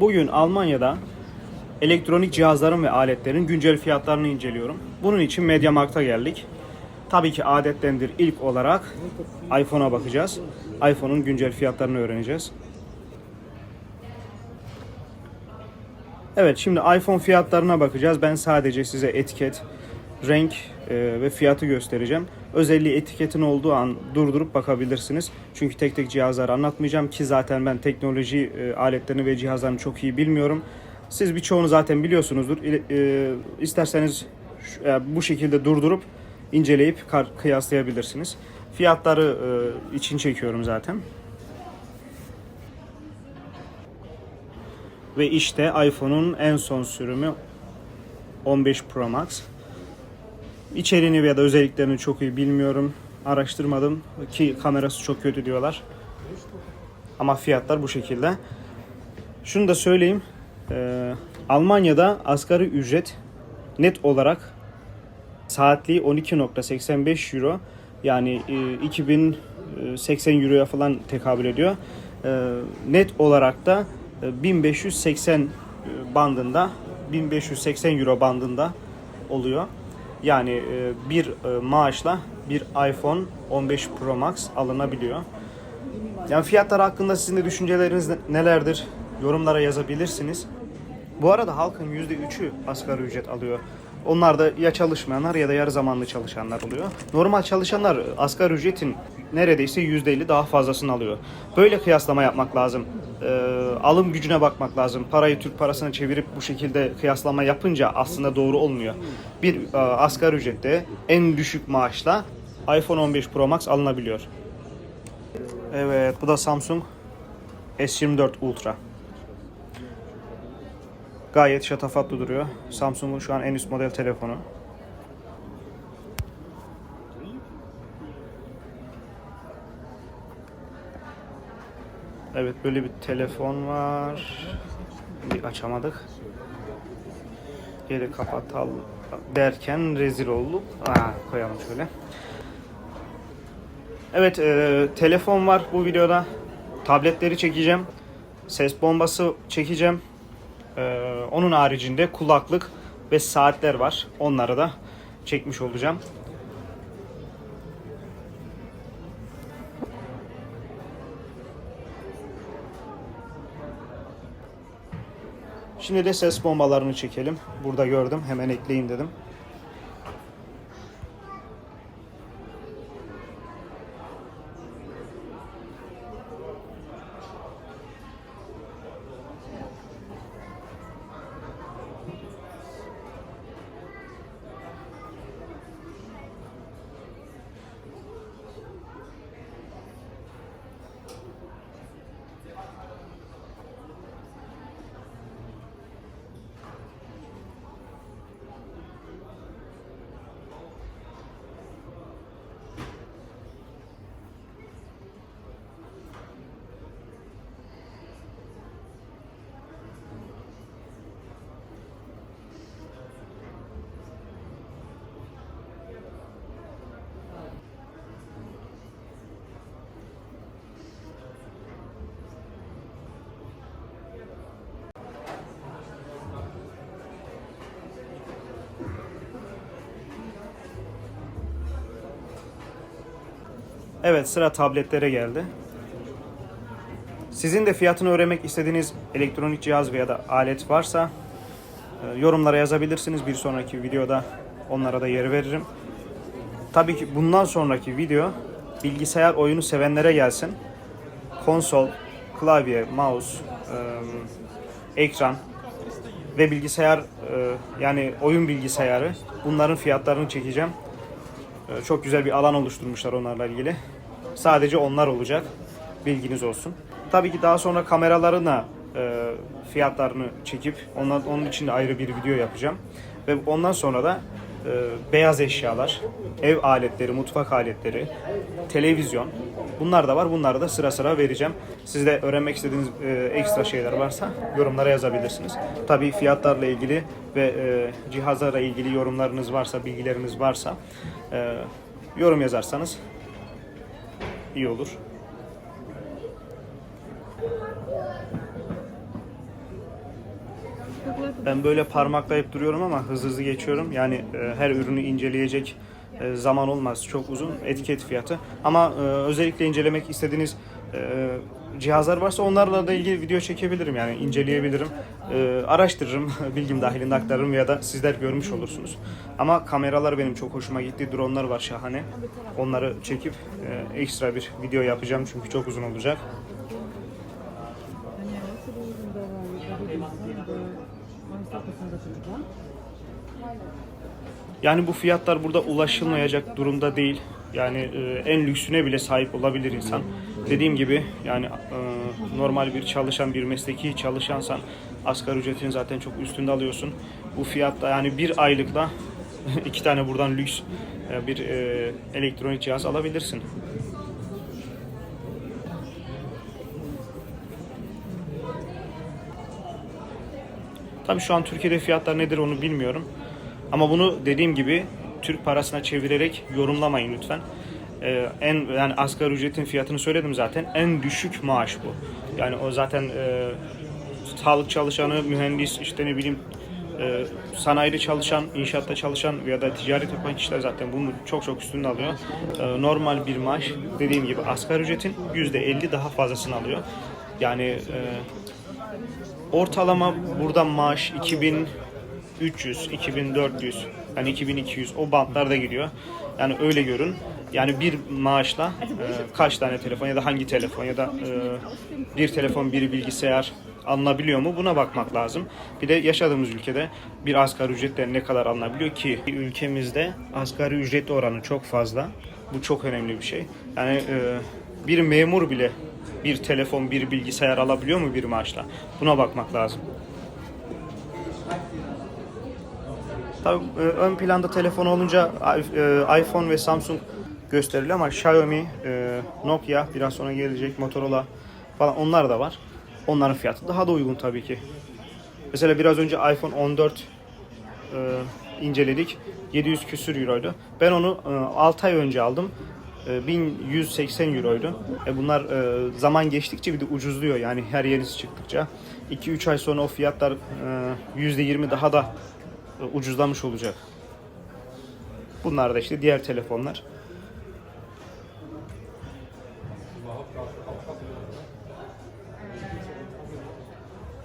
Bugün Almanya'da elektronik cihazların ve aletlerin güncel fiyatlarını inceliyorum. Bunun için MediaMarkt'a geldik. Tabii ki adettendir ilk olarak iPhone'a bakacağız. iPhone'un güncel fiyatlarını öğreneceğiz. Evet şimdi iPhone fiyatlarına bakacağız. Ben sadece size etiket, renk e, ve fiyatı göstereceğim. Özelliği etiketin olduğu an durdurup bakabilirsiniz. Çünkü tek tek cihazları anlatmayacağım ki zaten ben teknoloji e, aletlerini ve cihazlarını çok iyi bilmiyorum. Siz birçoğunu zaten biliyorsunuzdur. E, İsterseniz e, bu şekilde durdurup inceleyip kıyaslayabilirsiniz. Fiyatları e, için çekiyorum zaten. Ve işte iPhone'un en son sürümü 15 Pro Max. İçeriğini ya da özelliklerini çok iyi bilmiyorum. Araştırmadım ki kamerası çok kötü diyorlar. Ama fiyatlar bu şekilde. Şunu da söyleyeyim. Ee, Almanya'da asgari ücret net olarak saatliği 12.85 euro. Yani e, 2080 euroya falan tekabül ediyor. Ee, net olarak da e, 1580 bandında 1580 euro bandında oluyor. Yani e, bir e, maaşla bir iPhone 15 Pro Max alınabiliyor. Yani fiyatlar hakkında sizin de düşünceleriniz ne- nelerdir? Yorumlara yazabilirsiniz. Bu arada halkın %3'ü asgari ücret alıyor. Onlar da ya çalışmayanlar ya da yarı zamanlı çalışanlar oluyor. Normal çalışanlar asgari ücretin neredeyse %50 daha fazlasını alıyor. Böyle kıyaslama yapmak lazım. Ee, alım gücüne bakmak lazım. Parayı Türk parasına çevirip bu şekilde kıyaslama yapınca aslında doğru olmuyor. Bir e, asgari ücrette en düşük maaşla iPhone 15 Pro Max alınabiliyor. Evet bu da Samsung S24 Ultra. Gayet şatafatlı duruyor. Samsung'un şu an en üst model telefonu. Evet böyle bir telefon var. Bir açamadık. Geri kapatalım derken rezil olduk. Aa, koyalım şöyle. Evet e, telefon var bu videoda. Tabletleri çekeceğim. Ses bombası çekeceğim. Ee, onun haricinde kulaklık ve saatler var. Onları da çekmiş olacağım. Şimdi de ses bombalarını çekelim. Burada gördüm. Hemen ekleyeyim dedim. Evet sıra tabletlere geldi. Sizin de fiyatını öğrenmek istediğiniz elektronik cihaz veya da alet varsa e, yorumlara yazabilirsiniz. Bir sonraki videoda onlara da yer veririm. Tabii ki bundan sonraki video bilgisayar oyunu sevenlere gelsin. Konsol, klavye, mouse, e, ekran ve bilgisayar e, yani oyun bilgisayarı bunların fiyatlarını çekeceğim. Ee, Çok güzel bir alan oluşturmuşlar onlarla ilgili. Sadece onlar olacak. Bilginiz olsun. Tabii ki daha sonra kameralarına e, fiyatlarını çekip ondan, onun için de ayrı bir video yapacağım. Ve ondan sonra da beyaz eşyalar, ev aletleri, mutfak aletleri, televizyon bunlar da var. Bunları da sıra sıra vereceğim. Siz de öğrenmek istediğiniz e, ekstra şeyler varsa yorumlara yazabilirsiniz. Tabii fiyatlarla ilgili ve e, cihazlarla ilgili yorumlarınız varsa, bilgileriniz varsa e, yorum yazarsanız iyi olur. Ben böyle parmaklayıp duruyorum ama hızlı hızlı geçiyorum. Yani e, her ürünü inceleyecek e, zaman olmaz. Çok uzun etiket fiyatı. Ama e, özellikle incelemek istediğiniz e, cihazlar varsa onlarla da ilgili video çekebilirim yani inceleyebilirim. E, araştırırım, bilgim dahilinde aktarırım ya da sizler görmüş olursunuz. Ama kameralar benim çok hoşuma gitti. Dronlar var şahane. Onları çekip e, ekstra bir video yapacağım çünkü çok uzun olacak. Yani bu fiyatlar burada ulaşılmayacak durumda değil. Yani e, en lüksüne bile sahip olabilir insan. Dediğim gibi yani e, normal bir çalışan, bir mesleki çalışansan asgari ücretin zaten çok üstünde alıyorsun. Bu fiyatta yani bir aylıkla iki tane buradan lüks e, bir e, elektronik cihaz alabilirsin. Tabii şu an Türkiye'de fiyatlar nedir onu bilmiyorum. Ama bunu dediğim gibi Türk parasına çevirerek yorumlamayın lütfen. Ee, en yani asgari ücretin fiyatını söyledim zaten. En düşük maaş bu. Yani o zaten e, sağlık çalışanı, mühendis, işte ne bileyim e, sanayide çalışan, inşaatta çalışan ya da ticaret yapan kişiler zaten bunu çok çok üstünde alıyor. E, normal bir maaş dediğim gibi asgari ücretin %50 daha fazlasını alıyor. Yani e, ortalama buradan maaş 2300, 2400, yani 2200 o bantlarda gidiyor. Yani öyle görün. Yani bir maaşla e, kaç tane telefon ya da hangi telefon ya da e, bir telefon bir bilgisayar alınabiliyor mu buna bakmak lazım. Bir de yaşadığımız ülkede bir asgari ücretle ne kadar alınabiliyor ki ülkemizde asgari ücret oranı çok fazla. Bu çok önemli bir şey. Yani e, bir memur bile bir telefon, bir bilgisayar alabiliyor mu bir maaşla? Buna bakmak lazım. Tabii e, ön planda telefon olunca e, iPhone ve Samsung gösteriliyor ama Xiaomi, e, Nokia biraz sonra gelecek, Motorola falan onlar da var. Onların fiyatı daha da uygun tabii ki. Mesela biraz önce iPhone 14 e, inceledik. 700 küsür euroydu. Ben onu e, 6 ay önce aldım. E, 1180 euroydu. E, bunlar e, zaman geçtikçe bir de ucuzluyor yani her yenisi çıktıkça. 2-3 ay sonra o fiyatlar e, %20 daha da e, ucuzlamış olacak. Bunlar da işte diğer telefonlar.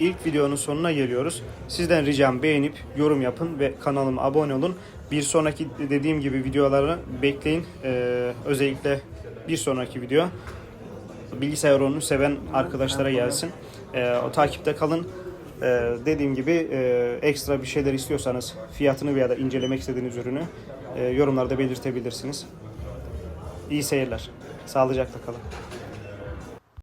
İlk videonun sonuna geliyoruz. Sizden ricam beğenip yorum yapın ve kanalıma abone olun. Bir sonraki dediğim gibi videoları bekleyin. Ee, özellikle bir sonraki video bilgisayar oyununu seven arkadaşlara gelsin. Ee, o takipte kalın. Ee, dediğim gibi e, ekstra bir şeyler istiyorsanız fiyatını veya da incelemek istediğiniz ürünü e, yorumlarda belirtebilirsiniz. İyi seyirler. Sağlıcakla kalın.